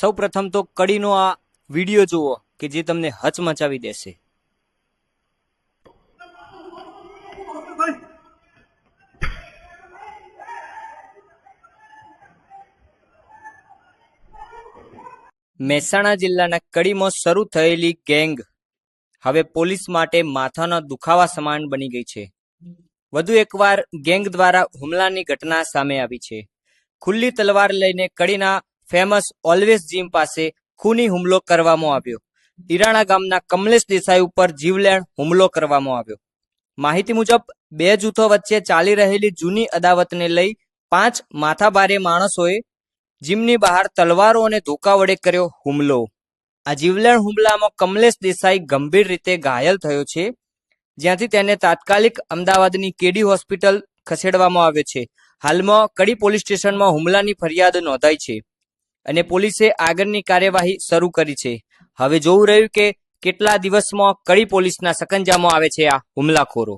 સૌ પ્રથમ તો કડીનો આ વીડિયો જુઓ કે જે તમને હચમચાવી દેશે. મહેસાણા જિલ્લાના કડીમાં શરૂ થયેલી ગેંગ હવે પોલીસ માટે માથાના દુખાવા સમાન બની ગઈ છે. વધુ એકવાર ગેંગ દ્વારા હુમલાની ઘટના સામે આવી છે. ખુલ્લી તલવાર લઈને કડીના ફેમસ ઓલવેઝ જીમ પાસે ખૂની હુમલો કરવામાં આવ્યો. ઈરાણા ગામના કમલેશ દેસાઈ ઉપર જીવલેણ હુમલો કરવામાં આવ્યો. માહિતી મુજબ, બે જૂથો વચ્ચે ચાલી રહેલી જૂની અદાવતને લઈ પાંચ માથાભારે માણસોએ જીમની બહાર તલવારો અને ધોકા વડે કર્યો હુમલો. આ જીવલેણ હુમલામાં કમલેશ દેસાઈ ગંભીર રીતે ઘાયલ થયો છે, જ્યાંથી તેને તાત્કાલિક અમદાવાદની કેડી હોસ્પિટલ ખસેડવામાં આવ્યો છે. હાલમાં કડી પોલીસ સ્ટેશનમાં હુમલાની ફરિયાદ નોંધાઈ છે. અને પોલીસે આગળની કાર્યવાહી શરૂ કરી છે. હવે જોવું રહ્યું કે કેટલા દિવસમાં કડી પોલીસના સકંજામાં આવે છે આ હુમલાખોરો.